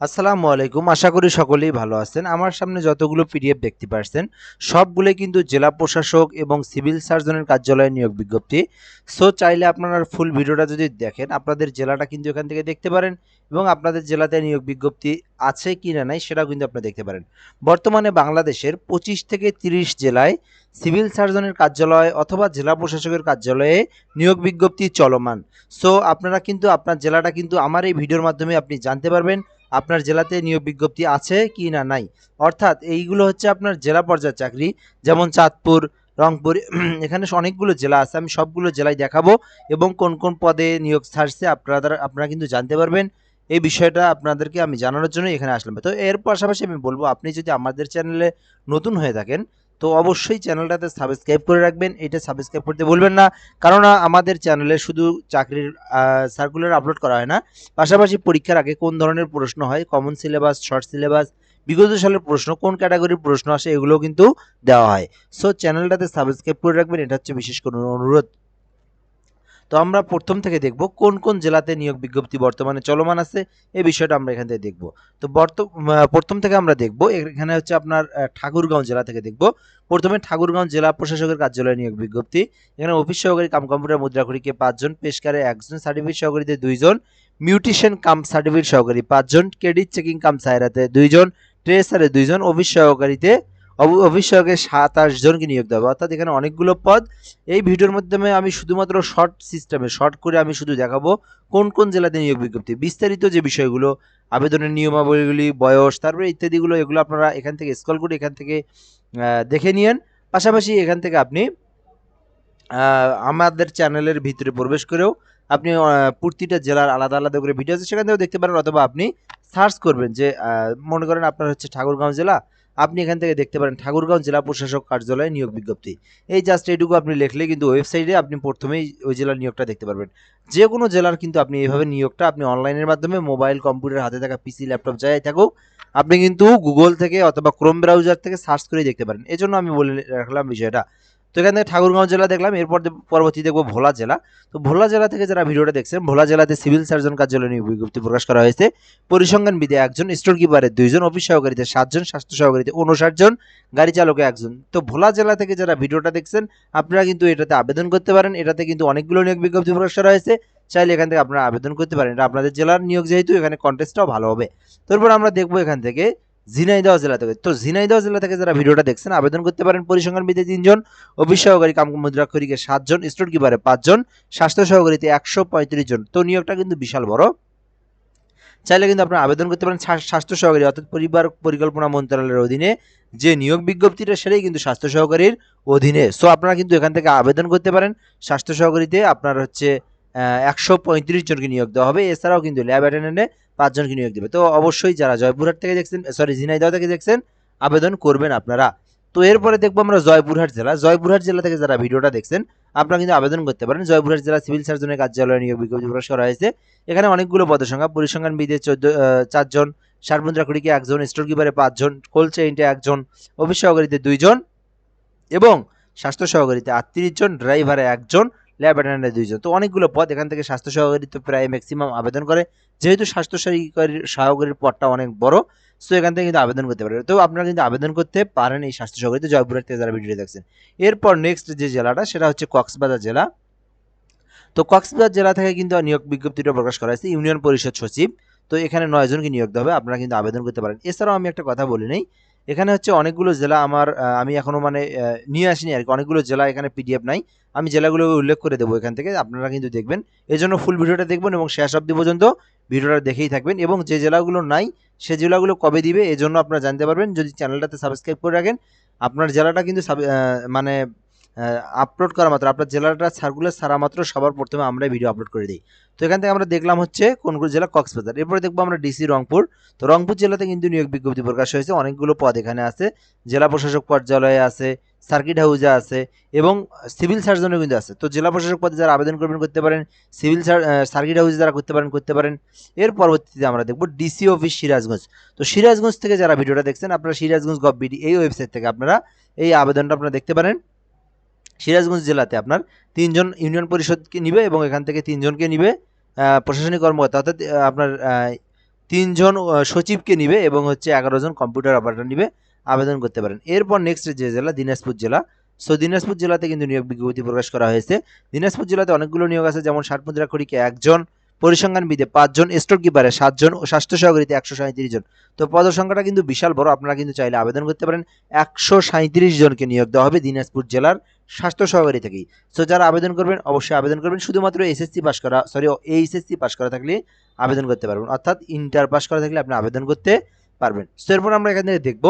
আসসালামু আলাইকুম। আশা করি সকলেই ভালো আছেন। আমার সামনে যতগুলো পিডিএফ দেখতে পাচ্ছেন সবগুলোই কিন্তু জেলা প্রশাসক এবং সিভিল সার্জনের কার্যালয়ে নিয়োগ বিজ্ঞপ্তি। সো চাইলে আপনারা ফুল ভিডিওটা যদি দেখেন, আপনাদের জেলাটা কিন্তু এখান থেকে দেখতে পারেন এবং আপনাদের জেলাতে নিয়োগ বিজ্ঞপ্তি আছে কি না নাই সেটাও কিন্তু আপনি দেখতে পারেন। বর্তমানে বাংলাদেশের পঁচিশ থেকে তিরিশ জেলায় সিভিল সার্জনের কার্যালয় অথবা জেলা প্রশাসকের কার্যালয়ে নিয়োগ বিজ্ঞপ্তি চলমান। সো আপনারা কিন্তু, আপনার জেলাটা কিন্তু আমার এই ভিডিওর মাধ্যমে আপনি জানতে পারবেন। আপনার জেলাতে নিয়োগ বিজ্ঞপ্তি আছে কি না নাই? অর্থাৎ এইগুলো হচ্ছে আপনার জেলা পর্যায়ের চাকরি, যেমন চাঁদপুর, রংপুর, এখানে অনেকগুলো জেলা আছে, আমি সবগুলো জেলায় দেখাবো এবং কোন কোন পদে নিয়োগ ছাড়ছে আপনারা আপনারা কিন্তু জানতে পারবেন। এই বিষয়টা আপনাদেরকে আমি জানানোর জন্য এখানে আসলাম। তো এর পাশাপাশি আমি বলব, আপনি যদি আমাদের চ্যানেলে নতুন হয়ে থাকেন তো অবশ্যই চ্যানেলটাতে সাবস্ক্রাইব করে রাখবেন, এটা সাবস্ক্রাইব করতে বলবেন না। কারণ আমাদের চ্যানেলে শুধু চাকরির সার্কুলার আপলোড করা হয় না। পাশাপাশি পরীক্ষার আগে কোন ধরনের প্রশ্ন হয় কমন সিলেবাস শর্ট সিলেবাস বিগত সালের প্রশ্ন, কোন ক্যাটাগরির প্রশ্ন আসে এগুলো কিন্তু দেওয়া হয়। সো চ্যানেলটাতে সাবস্ক্রাইব করে রাখবেন, এটা হচ্ছে বিশেষ কোনো অনুরোধ। তো আমরা প্রথম থেকে দেখব কোন কোন জেলাতে নিয়োগ বিজ্ঞপ্তি বর্তমানে চলমান আছে, এই বিষয়টা আমরা এখান থেকে দেখব। তো বর্ত প্রথম থেকে আমরা দেখব, এখানে হচ্ছে আপনার ঠাকুরগাঁও জেলা থেকে দেখব। প্রথমে ঠাকুরগাঁও জেলা প্রশাসকের কার্যালয়ে নিয়োগ বিজ্ঞপ্তি। এখানে অফিস সহকারী কাম কম্পিউটার মুদ্রাখড়িকে পাঁচজন পেশকারে একজন, সার্টিফিকেট সহকারীতে দুইজন মিউটিশিয়ান কাম সার্টিফিকেট সহকারী পাঁচজন, ক্রেডিট চেকিং কাম সায়রাতে দুইজন ট্রেসারে দুইজন, অফিস সহকারীতে অফিস সাতাশ জনকে নিয়োগ হবে। অর্থাৎ এখানে অনেকগুলো পদ। এই ভিডিওর মাধ্যমে আমি শুধুমাত্র শর্ট সিস্টেমে, শর্ট করে আমি শুধু দেখাবো কোন কোন জেলাতে নিয়োগ বিজ্ঞপ্তি। বিস্তারিত যে বিষয়গুলো, আবেদনের নিয়মাবলীগুলি, বয়স, তারপরে ইত্যাদিগুলো, এগুলো আপনারা এখান থেকে স্কল করে এখান থেকে দেখে নিয়েন। পাশাপাশি এখান থেকে আপনি আমাদের চ্যানেলের ভিতরে প্রবেশ করেও আপনি প্রতিটা জেলার আলাদা আলাদা করে ভিডিও আছে, সেখান থেকেও দেখতে পারেন। অথবা আপনি সার্চ করবেন যে মনে করেন আপনার হচ্ছে ঠাকুরগাঁও জেলা আপনি এখান থেকে দেখতে পারেন ঠাকুরগাঁও জেলা প্রশাসক কার্যালয়ে নিয়োগ বিজ্ঞপ্তি। এই জাস্ট এইটুকু আপনি লিখলে কিন্তু ওয়েবসাইটে আপনি প্রথমেই ওই জেলার নিয়োগটা দেখতে পারবেন। যে কোনো জেলার কিন্তু আপনি এইভাবে নিয়োগটা আপনি অনলাইনের মাধ্যমে মোবাইল কম্পিউটার হাতে থাকা পিসি ল্যাপটপ যাই থাকুক, আপনি কিন্তু গুগল থেকে অথবা ক্রোম ব্রাউজার থেকে সার্চ করেই দেখতে পারেন। এজন্য জন্য আমি বলে রাখলাম বিষয়টা। তো এখান থেকে ঠাকুরগাঁও জেলা দেখলাম, এরপর পরবর্তী দেখব ভোলা জেলা। তো ভোলা জেলা থেকে যারা ভিডিওটা দেখছেন, ভোলা জেলাতে সিভিল সার্জন কার্যালয় নিয়ে বিজ্ঞপ্তি প্রকাশ করা হয়েছে। পরিসংখ্যান বিধে একজন, স্টোর কিপারের দুইজন, অফিস সহকারীতে সাতজন, স্বাস্থ্য সহকারীতে উনষাট জন গাড়ি চালকে একজন। তো ভোলা জেলা থেকে যারা ভিডিওটা দেখছেন, আপনারা কিন্তু এটাতে আবেদন করতে পারেন। এটাতে কিন্তু অনেকগুলো নিয়োগ বিজ্ঞপ্তি প্রকাশ করা হয়েছে। চাইলে এখান থেকে আপনারা আবেদন করতে পারেন। এটা আপনাদের জেলার নিয়োগ যেহেতু, এখানে কন্টেস্টটাও ভালো হবে। তারপর আমরা দেখব এখান থেকে ঝিনাইদহ জেলা থেকে। তো ঝিনাইদহ জেলা থেকে যারা ভিডিওটা দেখছেন, আবেদন করতে পারেন পরিসংখ্যান বিধি তিনজন অফিস সহকারী কাম মুদ্রাক্ষরীকে সাতজন স্টোর কিপারে পাঁচজন, স্বাস্থ্য সহকারীতে একশো পঁয়ত্রিশ জন। তো নিয়োগটা কিন্তু বিশাল বড়। চাইলে কিন্তু আপনারা আবেদন করতে পারেন স্বাস্থ্য সহকারী, অর্থাৎ পরিবার পরিকল্পনা মন্ত্রণালয়ের অধীনে। যে নিয়োগ বিজ্ঞপ্তিটা, সেটাই কিন্তু স্বাস্থ্য সহকারীর অধীনে। সো আপনারা কিন্তু এখান থেকে আবেদন করতে পারেন। স্বাস্থ্য সহকারীতে আপনার হচ্ছে একশো পঁয়ত্রিশ জনকে নিয়োগ দেওয়া হবে। এছাড়াও কিন্তু ল্যাব অ্যাটেন্ডেন্টে পাঁচজনকে নিয়োগ দেবে। তো অবশ্যই যারা জয়পুরহাট থেকে দেখছেন সরি ঝিনাইদহ থেকে দেখছেন, আবেদন করবেন আপনারা। তো এরপরে দেখব আমরা জয়পুরহাট জেলা। জয়পুরহাট জেলা থেকে যারা ভিডিওটা দেখছেন, আপনারা কিন্তু আবেদন করতে পারেন। জয়পুরহাট জেলা সিভিল সার্জনের কার্যালয়ে নিয়োগ বিজ্ঞপ্তি প্রকাশ করা হয়েছে। এখানে অনেকগুলো পদের সংখ্যা পরিসংখ্যান বিদে চোদ্দ চারজন, সারমুদ্রা কুড়িকে একজন স্টোর কিপারে পাঁচজন কোল্ড চেইনটে একজন, অফিস সহকারীতে দুইজন এবং স্বাস্থ্য সহকারীতে আটত্রিশ জন, ড্রাইভারে একজন ল্যাব অ্যাটেন্ডেন্টে দুইজন। তো অনেকগুলো পদ এখান থেকে স্বাস্থ্য সহকারী তো প্রায় ম্যাক্সিমাম আবেদন করে। যেহেতু স্বাস্থ্য সহকারীর সহকারীর পদটা অনেক বড় সো এখান থেকে কিন্তু আবেদন করতে পারে তো আপনারা কিন্তু আবেদন করতে পারেন এই স্বাস্থ্য সহকারীতে জয়পুরের থেকে যারা ভিডিও দেখছেন। এরপর নেক্সট যে জেলাটা, সেটা হচ্ছে কক্সবাজার জেলা। তো কক্সবাজার জেলা থেকে কিন্তু নিয়োগ বিজ্ঞপ্তিটা প্রকাশ করা হয়েছে, ইউনিয়ন পরিষদ সচিব। তো এখানে নয়জনকে নিয়োগ দেওয়া হবে, আপনারা কিন্তু আবেদন করতে পারেন। এছাড়াও আমি একটা কথা বলি নেই এখানে হচ্ছে অনেকগুলো জেলা আমার আমি এখনও মানে নিয়ে আসিনি আর কি। অনেকগুলো জেলা এখানে পিডিএফ নাই। আমি জেলাগুলো উল্লেখ করে দেবো এখান থেকে, আপনারা কিন্তু দেখবেন। এই জন্য ফুল ভিডিওটা দেখবেন এবং শেষ অব্দি পর্যন্ত ভিডিওটা দেখেই থাকবেন। এবং যে জেলাগুলো নাই, সে জেলাগুলো কবে দিবে, এজন্য জন্য আপনারা জানতে পারবেন। যদি চ্যানেলটাতে সাবস্ক্রাইব করে রাখেন, আপনার জেলাটা কিন্তু মানে আপলোড করা মাত্র। আপনার জেলাটা সার্কুলার সারা মাত্র সবার প্রথমে আমরা ভিডিও আপলোড করে দিই। তো এখান থেকে আমরা দেখলাম হচ্ছে কোন কোন জেলা? কক্সবাজার। এরপরে দেখব আমরা ডিসি রংপুর। তো রংপুর জেলাতে কিন্তু নিয়োগ বিজ্ঞপ্তি প্রকাশ হয়েছে। অনেকগুলো পদ এখানে আছে। জেলা প্রশাসক পর্যালয়ে আছে সার্কিট হাউসে আছে, এবং সিভিল সার্জনও কিন্তু আছে। তো জেলা প্রশাসক পদে যারা আবেদন করবেন করতে পারেন সিভিল সার্কিট হাউসে যারা করতে পারেন করতে পারেন। এর পরবর্তীতে আমরা দেখব ডিসি অফিস সিরাজগঞ্জ। তো সিরাজগঞ্জ থেকে যারা ভিডিওটা দেখছেন, আপনারা সিরাজগঞ্জ গভ বিডি এই ওয়েবসাইট থেকে আপনারা এই আবেদনটা আপনারা দেখতে পারেন। সিরাজগঞ্জ জেলাতে আপনার তিনজন ইউনিয়ন পরিষদকে নিবে এবং এখান থেকে তিনজনকে নিবে প্রশাসনিক কর্মকর্তা অর্থাৎ আপনার তিনজন সচিবকে নিবে এবং হচ্ছে এগারো জন কম্পিউটার অপারেটর নিবে, আবেদন করতে পারেন। এরপর নেক্সট যে জেলা, দিনাজপুর জেলা। সো দিনাজপুর জেলাতে কিন্তু নিয়োগ বিজ্ঞপ্তি প্রকাশ করা হয়েছে। দিনাজপুর জেলাতে অনেকগুলো নিয়োগ আছে, যেমন ষাটমুদ্রা খড়িকে একজন পরিসংখ্যানবিদে পাঁচজন স্টোর কিপারে সাতজন ও স্বাস্থ্য সহকারীতে একশো সাঁত্রিশ জন। তো পদ সংখ্যাটা কিন্তু বিশাল বড়, আপনারা কিন্তু চাইলে আবেদন করতে পারেন। একশো সাঁত্রিশ জনকে নিয়োগ দেওয়া হবে দিনাজপুর জেলার স্বাস্থ্য সহকারী থেকেই। সো যারা আবেদন করবেন, অবশ্যই আবেদন করবেন। শুধুমাত্র এসএসসি পাস করা সরি এইচএসসি পাস করা থাকলে আবেদন করতে পারবেন। অর্থাৎ ইন্টার পাস করা থাকলে আপনি আবেদন করতে পারবেন। সো এরপর আমরা এখান থেকে দেখব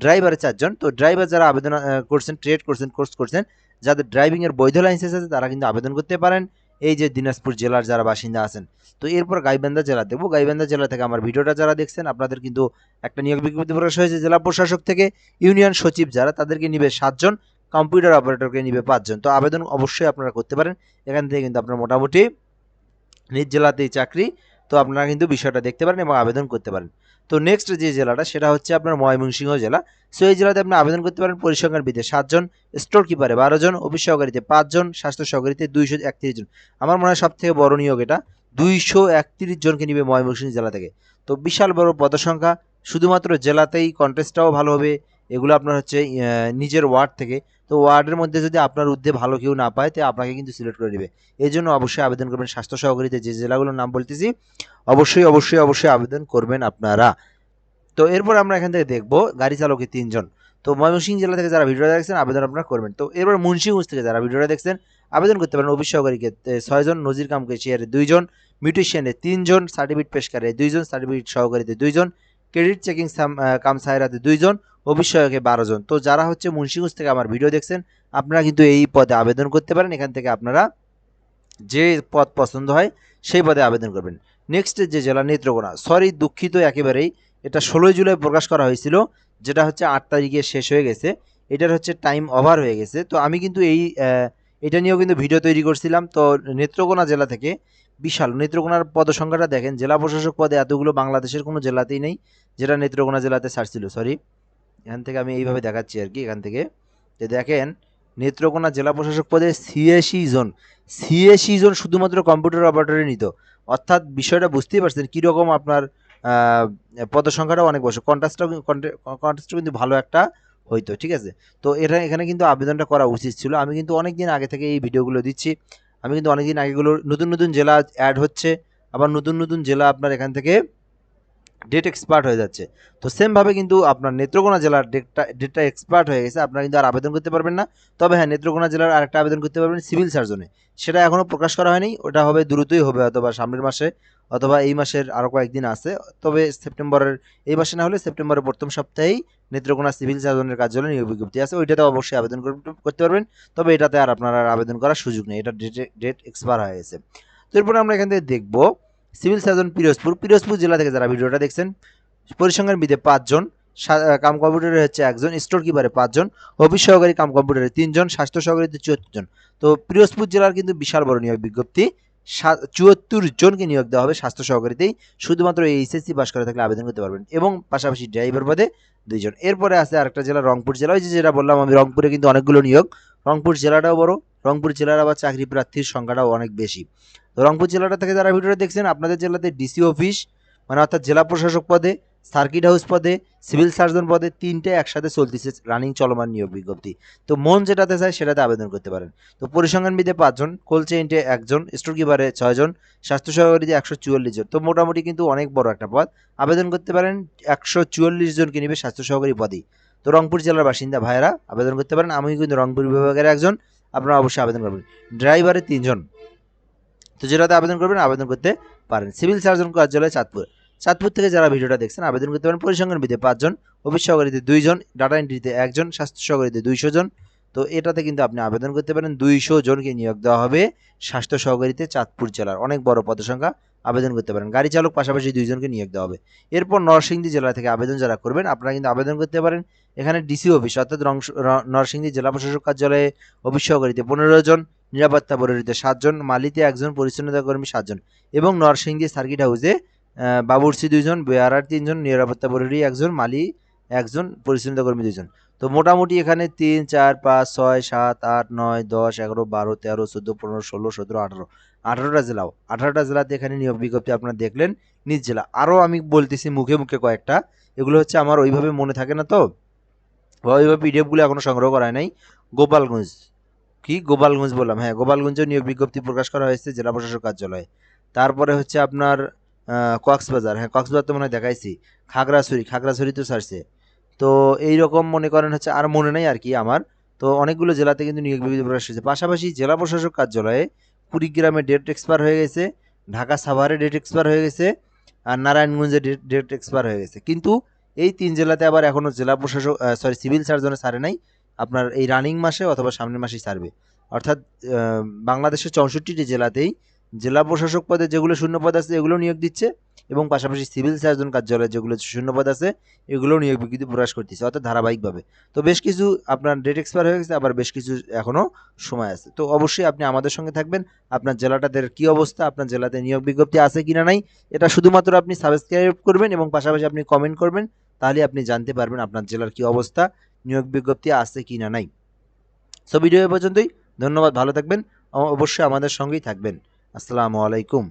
ড্রাইভারে চারজন। তো ড্রাইভার যারা আবেদন করছেন ট্রেড করছেন কোর্স করছেন, যাদের ড্রাইভিংয়ের বৈধ লাইসেন্স আছে, তারা কিন্তু আবেদন করতে পারেন। এই যে দিনাজপুর জেলার যারা বাসিন্দা আছেন, তো এরপর গাইবান্ধা জেলা দেখব। গাইবান্ধা জেলা থেকে আমার ভিডিওটা যারা দেখছেন, আপনাদের কিন্তু একটা নিয়োগ বিজ্ঞপ্তি প্রকাশ হয়েছে। জেলা প্রশাসক থেকে ইউনিয়ন সচিব যারা, তাদেরকে নিবে সাতজন, কম্পিউটার অপারেটরকে নিবে পাঁচজন। তো আবেদন অবশ্যই আপনারা করতে পারেন। এখান থেকে কিন্তু আপনার মোটামুটি নিজ জেলাতেই চাকরি তো আপনারা কিন্তু বিষয়টা দেখতে পারেন এবং আবেদন করতে পারেন। তো নেক্সট যে জেলাটা, সেটা হচ্ছে আপনার ময়মনসিংহ জেলা। সো এই জেলাতে আপনি আবেদন করতে পারেন পরিসংখ্যান বিদে সাতজন স্টোর কিপারে বারো জন অফিস সহকারীতে পাঁচজন, স্বাস্থ্য সহকারীতে দুইশো একত্রিশ জন। আমার মনে হয় সব থেকে বড় নিয়োগ এটা, দুইশো একত্রিশ জনকে নিবে ময়মনসিংহ জেলা থেকে। তো বিশাল বড় পদসংখ্যা, শুধুমাত্র জেলাতেই কন্টেস্টটাও ভালো হবে, এগুলো আপনার হচ্ছে নিজের ওয়ার্ড থেকে। তো ওয়ার্ডের মধ্যে যদি আপনার ঊর্ধ্বে ভালো কেউ না পায়, তো আপনাকে কিন্তু সিলেক্ট করে নেবে। এই জন্য অবশ্যই আবেদন করবেন স্বাস্থ্য সহকারীতে যে জেলাগুলোর নাম বলতেছি, অবশ্যই অবশ্যই অবশ্যই আবেদন করবেন আপনারা। তো এরপর আমরা এখান থেকে দেখব গাড়ি চালকে তিনজন। তো ময়মনসিংহ জেলা থেকে যারা ভিডিওটা দেখছেন, আবেদন আপনারা করবেন। তো এরপর মুন্সিগঞ্জ থেকে যারা ভিডিওটা দেখছেন, আবেদন করতে পারেন অফিস সহকারীকে ছয়জন নজির কামকে চেয়ারে দুইজন মিউটিশিয়ানে তিনজন সার্টিফিকেট পেশকারে দুইজন সার্টিফিকেট সহকারীতে দুইজন ক্রেডিট চেকিং কাম সাহেরাতে দুইজন সহায়কে বারো জন তো যারা হচ্ছে মুন্সিগঞ্জ থেকে আমার ভিডিও দেখছেন, আপনারা কিন্তু এই পদে আবেদন করতে পারেন। এখান থেকে আপনারা যে পদ পছন্দ হয়, সেই পদে আবেদন করবেন। নেক্সট যে জেলা নেত্রকোনা সরি দুঃখিত একেবারেই, এটা ষোলোই জুলাই প্রকাশ করা হয়েছিল, যেটা হচ্ছে আট তারিখে শেষ হয়ে গেছে। এটার হচ্ছে টাইম ওভার হয়ে গেছে। তো আমি কিন্তু এই এটা নিয়েও কিন্তু ভিডিও তৈরি করছিলাম। তো নেত্রকোনা জেলা থেকে বিশাল। নেত্রকোনার পদসংখ্যাটা দেখেন, জেলা প্রশাসক পদে এতগুলো বাংলাদেশের কোনো জেলাতেই নেই যেটা নেত্রকোনা জেলাতে ছাড়ছিল সরি এখান থেকে আমি এইভাবে দেখাচ্ছি আর কি, এখান থেকে। যে দেখেন, নেত্রকোনা জেলা প্রশাসক পদে সিএসি জোন সিএসি জোন শুধুমাত্র কম্পিউটার অপারেটরে নিত। অর্থাৎ বিষয়টা বুঝতেই পারছেন কীরকম আপনার পদসংখ্যাটাও অনেক বছর কন্ট্রাস্টটাও কন্ট্রাস্টও কিন্তু ভালো একটা হইতো, ঠিক আছে? তো এটা এখানে কিন্তু আবেদনটা করা উচিত ছিল। আমি কিন্তু অনেক দিন আগে থেকে এই ভিডিওগুলো দিচ্ছি। আমি কিন্তু অনেকদিন আগেগুলো নতুন নতুন জেলা অ্যাড হচ্ছে, আবার নতুন নতুন জেলা আপনার এখান থেকে ডেট এক্সপার্ট হয়ে যাচ্ছে। তো সেমভাবে কিন্তু আপনার নেত্রকোনা জেলার ডেটটা ডেটটা এক্সপার্ট হয়ে গেছে, আপনারা কিন্তু আর আবেদন করতে পারবেন না। তবে হ্যাঁ নেত্রকোনা জেলার আরেকটা আবেদন করতে পারবেন সিভিল সার্জনে সেটা এখনও প্রকাশ করা হয়নি, ওটা হবে দ্রুতই হবে হয়তো বা সামনের মাসে। অথবা এই মাসের আরও কয়েকদিন আছে। তবে সেপ্টেম্বরের, এই মাসে না হলে সেপ্টেম্বরের প্রথম সপ্তাহেই নেত্রকোনা সিভিল সার্জনের কার্যালয়ে নিয়োগ বিজ্ঞপ্তি আছে। ওইটাতে অবশ্যই আবেদন করতে পারবেন। তবে এটাতে আর আপনারা আবেদন করার সুযোগ নেই। এটা ডেট ডেট এক্সপায়ার হয়ে গেছে। তো এরপরে আমরা এখান থেকে দেখব সিভিল সার্জন পিরোজপুর। পিরোজপুর জেলা থেকে যারা ভিডিওটা দেখছেন, পরিসংখ্যান বিদে পাঁচজন কাম কম্পিউটারে হচ্ছে একজন, স্টোর কিপারে পাঁচজন, অফিস সহকারী কাম কম্পিউটারে তিনজন, স্বাস্থ্য সহকারীতে চুয়াত্তর জন তো পিরোজপুর জেলার কিন্তু বিশাল বড় নিয়োগ বিজ্ঞপ্তি। চুয়াত্তর জনকে নিয়োগ দেওয়া হবে স্বাস্থ্য সহকারীতেই। শুধুমাত্র এই এইচএসসি পাস করে থাকলে আবেদন করতে পারবেন এবং পাশাপাশি ড্রাইভার পদে দুইজন। এরপরে আছে আরেকটা জেলা, রংপুর জেলা। ওই যে যেটা বললাম, আমি রংপুরে কিন্তু অনেকগুলো নিয়োগ। রংপুর জেলাটাও বড়, রংপুর জেলার আবার চাকরি প্রার্থীর সংখ্যাটাও অনেক বেশি। তো রংপুর জেলাটা থেকে যারা ভিডিওটা দেখছেন, আপনাদের জেলাতে ডিসি অফিস মানে অর্থাৎ জেলা প্রশাসক পদে সার্কিট হাউস পদে, সিভিল সার্জন পদে তিনটে একসাথে চলতেছে রানিং চলমান নিয়োগ বিজ্ঞপ্তি। তো মন যেটাতে চায় সেটাতে আবেদন করতে পারেন। তো পরিসংখ্যান পরিসংখ্যানবিদে পাঁচজন, কোল চেইনটে একজন স্টোর কিপারে ছয়জন, স্বাস্থ্য সহকারীতে একশো চুয়াল্লিশ জন। তো মোটামুটি কিন্তু অনেক বড় একটা পদ। আবেদন করতে পারেন একশো চুয়াল্লিশ জনকে নিবে স্বাস্থ্য সহকারী পদেই তো রংপুর জেলার বাসিন্দা ভাইয়েরা, আবেদন করতে পারেন। আমি কিন্তু রংপুর বিভাগের একজন, আপনারা অবশ্যই আবেদন করবেন। ড্রাইভারে তিনজন। তো যেটাতে আবেদন করবেন, আবেদন করতে পারেন। সিভিল সার্জন কার্যালয় চাঁদপুর। চাঁদপুর থেকে যারা ভিডিওটা দেখছেন, আবেদন করতে পারেন পরিসংখ্যান বিধে পাঁচজন, অফিস সহকারীতে দুইজন, ডাটা এন্ট্রিতে একজন, স্বাস্থ্য সহকারীতে দুইশো জন। তো এটাতে কিন্তু আপনি আবেদন করতে পারেন, দুইশো জনকে নিয়োগ দেওয়া হবে স্বাস্থ্য সহকারীতে চাঁদপুর জেলার। অনেক বড় পদসংখ্যা আবেদন করতে পারেন। গাড়ি চালক পাশাপাশি দুইজনকে নিয়োগ দেওয়া হবে। এরপর নরসিংদী জেলা থেকে আবেদন যারা করবেন, আপনারা কিন্তু আবেদন করতে পারেন। এখানে ডিসি অফিস, অর্থাৎ নরসিংদী জেলা প্রশাসক কার্যালয়ে অফিস সহকারীতে পনেরো জন, নিরাপত্তা বরীতে সাতজন, মালিতে একজন, পরিচ্ছন্নতা কর্মী সাতজন এবং নরসিংদী সার্কিট হাউসে বাবুর্চি দুইজন, বেয়ারার তিনজন, নিরাপত্তা বরী একজন, মালি একজন পরিচ্ছন্নতা কর্মী দুইজন। তো মোটামুটি এখানে তিন, চার, পাঁচ, ছয়, সাত, আট, নয়, দশ, এগারো, বারো, তেরো, চোদ্দ, পনেরো, ষোলো, সতেরো, আঠারো। আঠারোটা জেলাও। আঠারোটা জেলাতে এখানে নিয়োগ বিজ্ঞপ্তি আপনারা দেখলেন নিজ জেলা। আরও আমি বলতেছি মুখে মুখে কয়েকটা। এগুলো হচ্ছে আমার ওইভাবে মনে থাকে না তো। বা ওইভাবে পিডিএফগুলো এখনও সংগ্রহ করা নাই। গোপালগঞ্জ। কি? গোপালগঞ্জ বললাম। হ্যাঁ গোপালগঞ্জেও নিয়োগ বিজ্ঞপ্তি প্রকাশ করা হয়েছে জেলা প্রশাসক কার্যালয়ে। তারপরে হচ্ছে আপনার কক্সবাজার। হ্যাঁ কক্সবাজার তো মনে হয় দেখাইছি। খাগড়াছড়ি খাগড়াছড়ি তো সারছে তো এই রকম মনে করেন হচ্ছে আর মনে নেই আর কি আমার। তো অনেকগুলো জেলাতে কিন্তু নিয়োগ বিজ্ঞপ্তি প্রকাশ হয়েছে। পাশাপাশি জেলা প্রশাসক কার্যালয়ে কুড়িগ্রামে ডেট এক্সপায়ার হয়ে গেছে, ঢাকা সাভারে ডেট এক্সপায়ার হয়ে গেছে, আর নারায়ণগঞ্জে ডেট ডেট এক্সপায়ার হয়ে গেছে। কিন্তু এই তিন জেলাতে আবার এখনও জেলা প্রশাসক সরি সিভিল সার্জনে সারে নাই। আপনার এই রানিং মাসে অথবা সামনের মাসেই সারবে অর্থাৎ বাংলাদেশের চৌষট্টিটি জেলাতেই জেলা প্রশাসক পদে যেগুলো শূন্য পদ আছে, এগুলো নিয়োগ দিচ্ছে এবং পাশাপাশি সিভিল সার্জন কার্যালয়ে যেগুলো শূন্য পদ আছে, এগুলো নিয়োগ বিজ্ঞপ্তি প্রকাশ করতেছে, অর্থাৎ ধারাবাহিকভাবে। তো বেশ কিছু আপনার ডেট এক্সপায়ার হয়ে গেছে, আবার বেশ কিছু এখনও সময় আছে। তো অবশ্যই আপনি আমাদের সঙ্গে থাকবেন, আপনার জেলাটাদের কি অবস্থা, আপনার জেলাতে নিয়োগ বিজ্ঞপ্তি আছে কিনা নাই, এটা শুধুমাত্র আপনি সাবস্ক্রাইব করবেন এবং পাশাপাশি আপনি কমেন্ট করবেন, তাহলে আপনি জানতে পারবেন আপনার জেলার কি অবস্থা, নিয়োগ বিজ্ঞপ্তি আছে কি না নাই। সো ভিডিও এ পর্যন্তই, ধন্যবাদ, ভালো থাকবেন, অবশ্যই আমাদের সঙ্গেই থাকবেন। আসসালামু আলাইকুম।